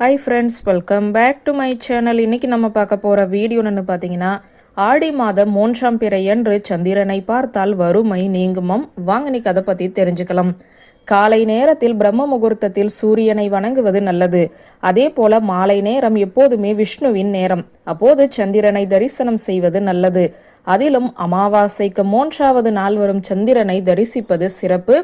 Hi friends welcome back to my channel இன்னைக்கு நம்ம பார்க்க போகிற வீடியோன்னு பார்த்தீங்கன்னா ஆடி மாதம் மூன்றாம் பிறையன்று சந்திரனை பார்த்தால் வறுமை நீங்குமம். வாங்க நீ அதை பற்றி தெரிஞ்சுக்கலாம். காலை நேரத்தில் பிரம்ம முகூர்த்தத்தில் சூரியனை வணங்குவது நல்லது. அதே போல மாலை நேரம் எப்போதுமே விஷ்ணுவின் நேரம். அப்போது சந்திரனை தரிசனம் செய்வது நல்லது. அதிலும் அமாவாசைக்கு மூன்றாவது நாள் வரும் சந்திரனை தரிசிப்பது சிறப்பு.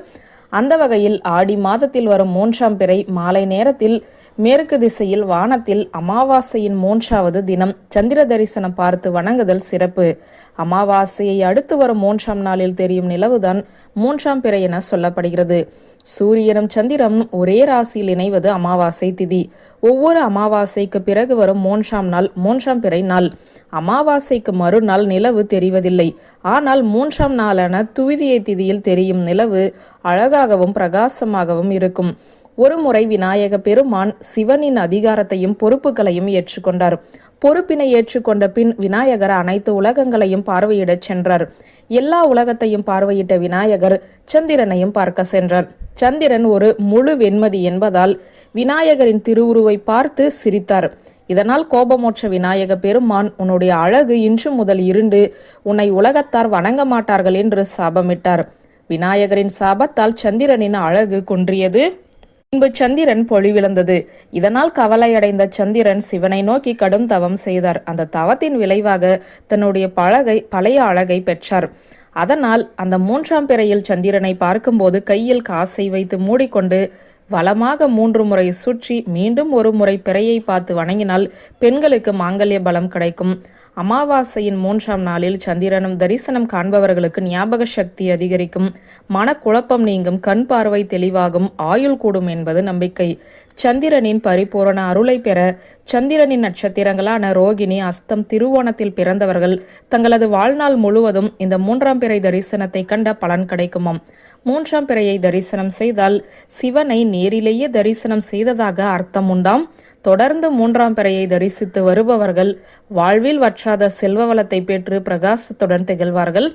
அந்த வகையில் ஆடி மாதத்தில் வரும் மூன்றாம் பிறை மாலை நேரத்தில் மேற்கு திசையில் வானத்தில் அமாவாசையின் மூன்றாவது தினம் சந்திர தரிசனம் பார்த்து வணங்குதல் சிறப்பு. அமாவாசையை அடுத்து வரும் மூன்றாம் நாளில் தெரியும் நிலவுதான் மூன்றாம் பிறை என சொல்லப்படுகிறது. சூரியனும் சந்திரனும் ஒரே ராசியில் இணைவது அமாவாசை திதி. ஒவ்வொரு அமாவாசைக்கு பிறகு வரும் மூன்றாம் நாள் மூன்றாம் பிறை நாள். அமாவாசைக்கு மறுநாள் நிலவு தெரிவதில்லை. ஆனால் மூன்றாம் நாளான துவிதியை திதியில் தெரியும் நிலவு அழகாகவும் பிரகாசமாகவும் இருக்கும். ஒருமுறை விநாயக பெருமான் சிவனின் அதிகாரத்தையும் பொறுப்புகளையும் ஏற்றுக்கொண்டார் பொறுப்பினை ஏற்றுக்கொண்ட பின் விநாயகர் அனைத்து உலகங்களையும் பார்வையிடச் சென்றார். எல்லா உலகத்தையும் பார்வையிட்ட விநாயகர் சந்திரனையும் பார்க்க சென்றார். சந்திரன் ஒரு முழு வெண்மதி என்பதால் விநாயகரின் திருவுருவை பார்த்து சிரித்தார். இதனால் கோபமோற்ற விநாயக பெருமான் உன்னுடைய அழகு இன்று முதல் இருண்டு உன்னை உலகத்தார் வணங்க மாட்டார்கள் என்று சாபமிட்டார். விநாயகரின் சாபத்தால் சந்திரனின் அழகு குன்றியது. பின்பு சந்திரன் பொழிவிழந்தது. இதனால் கவலையடைந்த சந்திரன் சிவனை நோக்கி கடும் தவம் செய்தார். அந்த தவத்தின் விளைவாக தன்னுடைய பழகை பழைய அழகை பெற்றார். அதனால் அந்த மூன்றாம் பிறையில் சந்திரனை பார்க்கும்போது கையில் காசை வைத்து மூடிக்கொண்டு வளமாக மூன்று முறை சுற்றி மீண்டும் ஒரு முறை பிறையை பார்த்து வணங்கினால் பெண்களுக்கு மாங்கல்ய பலம் கிடைக்கும். அமாவாசையின் மூன்றாம் நாளில் சந்திரனும் தரிசனம் காண்பவர்களுக்கு ஞாபக சக்தி அதிகரிக்கும். மனக்குழப்பம் நீங்கும் கண் பார்வை தெளிவாகும் ஆயுள் கூடும் என்பது நம்பிக்கை. சந்திரனின் பரிபூரண அருளை பெற சந்திரனின் நட்சத்திரங்களான ரோகிணி அஸ்தம் திருவோணத்தில் பிறந்தவர்கள் தங்களது வாழ்நாள் முழுவதும் இந்த மூன்றாம் பிறை தரிசனத்தை கண்ட பலன் கிடைக்குமாம். மூன்றாம் பிறையை தரிசனம் செய்தால் சிவனை நேரிலேயே தரிசனம் செய்ததாக அர்த்தம் உண்டாம். தொடர்ந்து மூன்றாம் பிறையை தரிசித்து வருபவர்கள் வாழ்வில் வற்றாத செல்வ வளத்தை பெற்று பிரகாசத்துடன் திகழ்வார்கள்.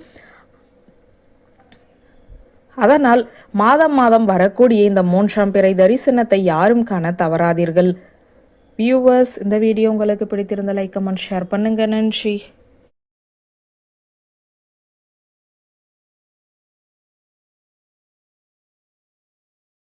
அதனால் மாதம் மாதம் வரக்கூடிய இந்த மூன்றாம் பிறை தரிசனத்தை யாரும் காண தவறாதீர்கள். வியூவர்ஸ் இந்த வீடியோ உங்களுக்கு பிடித்திருந்த லைக் கமெண்ட் ஷேர் பண்ணுங்க. நன்றி.